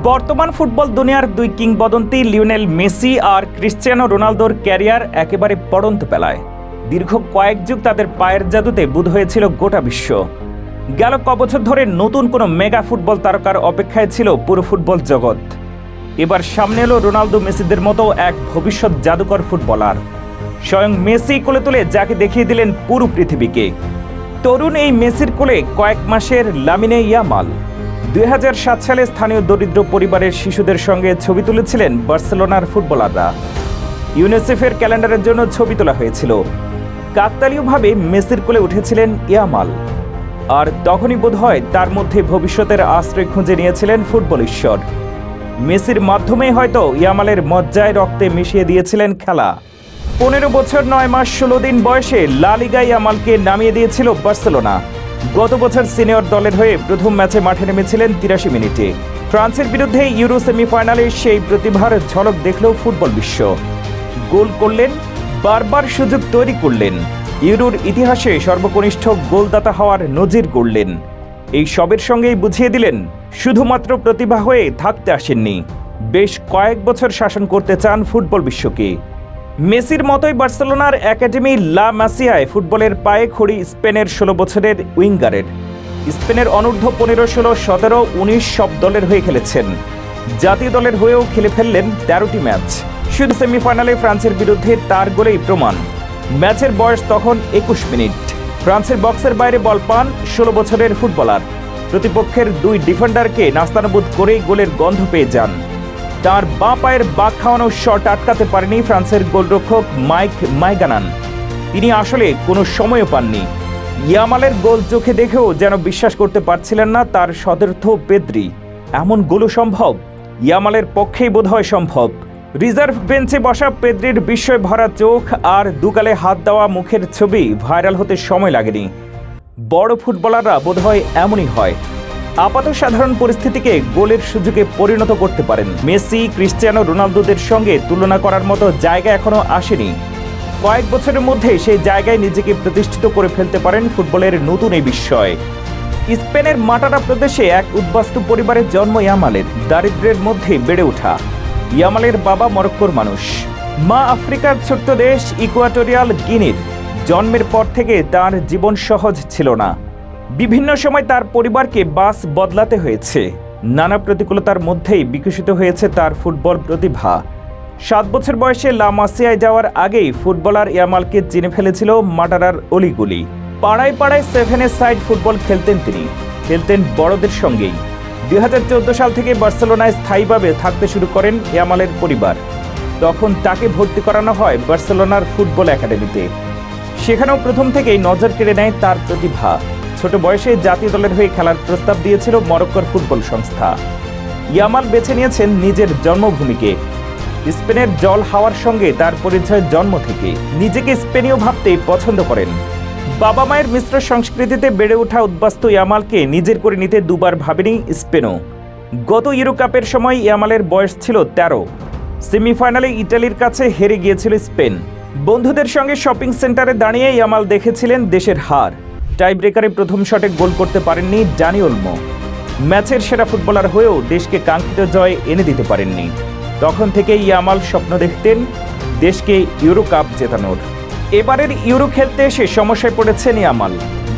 বর্তমান ফুটবল দুনিয়ার দুই কিংবদন্তি লিওনেল মেসি আর ক্রিশ্চিয়ানো রোনালদোর ক্যারিয়ার একেবারে পড়ন্ত পেলায়। দীর্ঘ কয়েক যুগ তাদের পায়ের জাদুতে বুধ হয়েছিল গোটা বিশ্ব। গেল কবছর ধরে নতুন কোনো মেগা ফুটবল তারকার অপেক্ষায় ছিল পুরো ফুটবল জগৎ। এবার সামনে এলো রোনালদো মেসিদের মতো এক ভবিষ্যৎ জাদুকর ফুটবলার। স্বয়ং মেসি কোলে তুলে যাকে দেখিয়ে দিলেন পুরো পৃথিবীকে। তরুণ এই মেসির কোলে কয়েক মাসের লামিনে ইয়ামাল। দুই হাজার সাত সালে স্থানীয় দরিদ্র পরিবারের শিশুদের সঙ্গে ছবি তুলেছিলেন বার্সেলোনার ফুটবলাররা। ইউনিসেফের ক্যালেন্ডারের জন্য ছবি তোলা হয়েছিল। কাকতালীয়ভাবে মেসির কোলে উঠেছিলেন ইয়ামাল। আর তখনই বোধহয় তার মধ্যে ভবিষ্যতের আশ্রয় খুঁজে নিয়েছিলেন ফুটবল ঈশ্বর। মেসির মাধ্যমে হয়তো ইয়ামালের মজ্জায় রক্তে মিশিয়ে দিয়েছিলেন খেলা। পনেরো বছর নয় মাস ষোলো দিন বয়সে লা লিগা ইয়ামালকে নামিয়ে দিয়েছিল বার্সেলোনা। গত বছর সিনিয়র দলের হয়ে প্রথম ম্যাচে মাঠে নেমেছিলেন তিরাশি মিনিটে। ফ্রান্সের বিরুদ্ধে ইউরো সেমিফাইনালে সেই প্রতিভার ঝলক দেখল ফুটবল বিশ্ব। গোল করলেন, বারবার সুযোগ তৈরি করলেন। ইউরোর ইতিহাসে সর্বকনিষ্ঠ গোলদাতা হওয়ার নজির গড়লেন। এই সবের সঙ্গেই বুঝিয়ে দিলেন, শুধুমাত্র প্রতিভা হয়ে থাকতে আসেননি। বেশ কয়েক বছর শাসন করতে চান ফুটবল বিশ্বকে। মেসির মতোই বার্সেলোনার একাডেমি লা মাসিয়ায় ফুটবলের পায়ে খড়ি স্পেনের ষোলো বছরের উইঙ্গারের। স্পেনের অনূর্ধ্ব পনেরো, ষোলো, সতেরো, উনিশ সব দলের হয়ে খেলেছেন। জাতীয় দলের হয়েও খেলে ফেললেন তেরোটি ম্যাচ। শুধু সেমিফাইনালে ফ্রান্সের বিরুদ্ধে তার গোলেই প্রমাণ। ম্যাচের বয়স তখন একুশ মিনিট। ফ্রান্সের বক্সের বাইরে বল পান ষোলো বছরের ফুটবলার। প্রতিপক্ষের দুই ডিফেন্ডারকে নাস্তানুবোধ করেই গোলের গন্ধ পেয়ে যান। তার বাঁ পায়ের বাঘ খাওয়ানো শট আটকাতে পারেনি ফ্রান্সের গোলরক্ষক মাইক মাইগানান। তিনি আসলে কোনো সময়ও পাননি। ইয়ামালের গোল চোখে দেখেও যেন বিশ্বাস করতে পারছিলেন না তার সতীর্থ পেদ্রি। এমন গোলও সম্ভব? ইয়ামালের পক্ষেই বোধহয় সম্ভব। রিজার্ভ বেঞ্চে বসা পেদ্রির বিস্ময় ভরা চোখ আর দুগালে হাত দেওয়া মুখের ছবি ভাইরাল হতে সময় লাগেনি। বড় ফুটবলাররা বোধহয় এমনই হয়। আপাত সাধারণ পরিস্থিতিকে গোলের সুযোগে পরিণত করতে পারেন মেসি, ক্রিশ্চিয়ানো রোনালদোদের সঙ্গে তুলনা করার মতো জায়গা এখনও আসেনি। কয়েক বছরের মধ্যে সেই জায়গায় নিজেকে প্রতিষ্ঠিত করে ফেলতে পারেন ফুটবলের নতুন এই বিস্ময়। স্পেনের মাটারা প্রদেশে এক উদ্বাস্তু পরিবারের জন্ম ইয়ামালের দারিদ্র্যের মধ্যে বেড়ে ওঠা। ইয়ামালের বাবা মরক্কোর মানুষ। মা আফ্রিকার ছোট্ট দেশ ইকুয়াটোরিয়াল গিনির, জন্মের পর থেকে তার জীবন সহজ ছিল না। বিভিন্ন সময় তার পরিবারকে বাস বদলাতে হয়েছে। নানা প্রতিকূলতার মধ্যেই বিকশিত হয়েছে তার ফুটবল প্রতিভা। সাত বছর বয়সে লামাসিয়ায় যাওয়ার আগেই ফুটবলার ইয়ামালকে চিনে ফেলেছিল মাটারার অলিগুলি। পাড়ায় পাড়ায় সেভেনের সাইড ফুটবল খেলতেন তিনি। খেলতেন বড়দের সঙ্গেই। দুই হাজার চোদ্দ সাল থেকে বার্সেলোনায় স্থায়ীভাবে থাকতে শুরু করেন ইয়ামালের পরিবার। তখন তাকে ভর্তি করানো হয় বার্সেলোনার ফুটবল একাডেমিতে। সেখানেও প্রথম থেকেই নজর কেড়ে নেয় তার প্রতিভা। ছোট বয়সে জাতীয় দলের হয়ে খেলার প্রস্তাব দিয়েছিল মরক্কোর ফুটবল সংস্থা। ইয়ামাল বেছে নিয়েছেন নিজের জন্মভূমিকে। স্পেনের জল হাওয়ার সঙ্গে তার পরিচয় জন্ম থেকে। নিজেকে স্পেনীয় ভাবতে পছন্দ করেন। বাবা মায়ের মিশ্র সংস্কৃতিতে বেড়ে ওঠা উদ্বাস্ত ইয়ামালকে নিজের করে নিতে দুবার ভাবেনি স্পেনও। গত ইউরো কাপের সময় ইয়ামালের বয়স ছিল তেরো। সেমিফাইনালে ইটালির কাছে হেরে গিয়েছিল স্পেন। বন্ধুদের সঙ্গে শপিং সেন্টারে দাঁড়িয়ে ইয়ামাল দেখেছিলেন দেশের হার। টাই ব্রেকারে প্রথম শটে গোল করতে পারেননি জানি ওলমো ম্যাচের সেরা ফুটবলার হয়েও দেশকে কাঙ্ক্ষিত জয় এনে দিতে পারেননি। তখন থেকেই ইয়ামাল স্বপ্ন দেখতেন দেশকে ইউরো কাপ জেতানোর। এবারের ইউরো খেলতে এসে সমস্যায় পড়েছেন ইয়ামাল।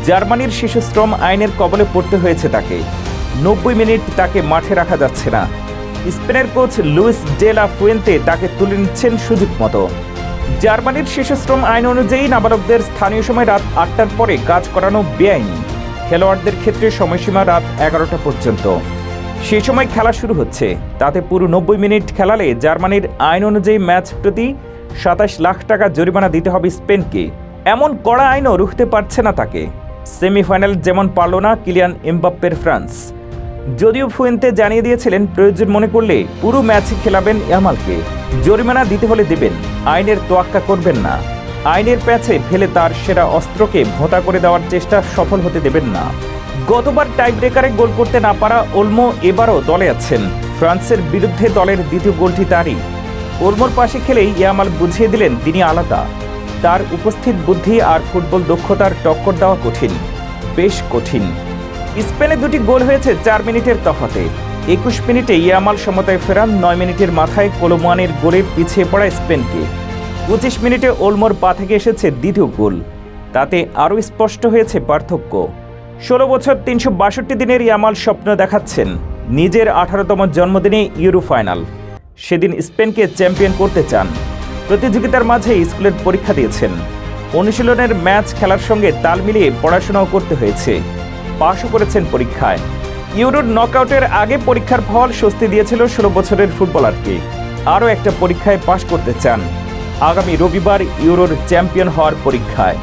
জার্মানির শিশু শ্রম আইনের কবলে পড়তে হয়েছে তাকে। নব্বই মিনিট তাকে মাঠে রাখা যাচ্ছে না। স্পেনের কোচ লুইস ডেলা ফুয়েন্তে তাকে তুলে নিচ্ছেন সুযোগ মতো। জার্মানির শিশুশ্রম আইন অনুযায়ী নাবালকদের স্থানীয় সময় রাত আটটার পরে কাজ করানো বেআইনি। খেলোয়াড়দের ক্ষেত্রে সময়সীমা রাত এগারোটা পর্যন্ত। সেই সময় খেলা শুরু হচ্ছে। তাতে পুরো নব্বই মিনিট খেলালে জার্মানির আইন অনুযায়ী ম্যাচ প্রতি সাতাশ লাখ টাকা জরিমানা দিতে হবে স্পেনকে। এমন কড়া আইনও রুখতে পারছে না তাকে। সেমিফাইনাল যেমন পারল না কিলিয়ান এমবাপ্পের ফ্রান্স। যদিও ফুয়েন্তে জানিয়ে দিয়েছিলেন, প্রয়োজন মনে করলে পুরো ম্যাচ খেলাবেন ইয়ামালকে। জরিমানা দিতে হলে দেবেন। আইনের তোয়াক্কা করবেন না। আইনের প্যাচে ফেলে তার সেরা অস্ত্রকে ভোঁতা করে দেওয়ার চেষ্টা সফল হতে দেবেন না। গতবার টাই ব্রেকারে গোল করতে না পারা ওলমো এবারও দলে আছেন। ফ্রান্সের বিরুদ্ধে দলের দ্বিতীয় গোলটি তারই। ওলমোর পাশে খেলেই ইয়ামাল বুঝিয়ে দিলেন তিনি আলাদা। তার উপস্থিত বুদ্ধি আর ফুটবল দক্ষতার টক্কর দেওয়া কঠিন, বেশ কঠিন। স্পেনে দুটি গোল হয়েছে চার মিনিটের তফাতে। একুশ মিনিটে ইয়ামাল সমতায় ফেরান, নয় মিনিটের মাথায় কোলোমানের গোলে পিছিয়ে পড়া স্পেনকে। পঁচিশ মিনিটে ওলমোর পা থেকে এসেছে দ্বিতীয় গোল। তাতে আরও স্পষ্ট হয়েছে পার্থক্য। ষোলো বছর, তিনশো বাষট্টি দিনের ইয়ামাল স্বপ্ন দেখাচ্ছেন নিজের আঠারোতম জন্মদিনে ইউরো ফাইনাল। সেদিন স্পেনকে চ্যাম্পিয়ন করতে চান। প্রতিযোগিতার মাঝে স্কুলের পরীক্ষা দিয়েছেন। অনুশীলনের ম্যাচ খেলার সঙ্গে তাল মিলিয়ে পড়াশোনাও করতে হয়েছে। পাশও করেছেন পরীক্ষায়। ইউরোর নকআউটের আগে পরীক্ষার ফল স্বস্তি দিয়েছিল ষোলো বছরের ফুটবলারকে। আরও একটা পরীক্ষায় পাশ করতে চান। আগামী রবিবার ইউরোর চ্যাম্পিয়ন হওয়ার পরীক্ষায়।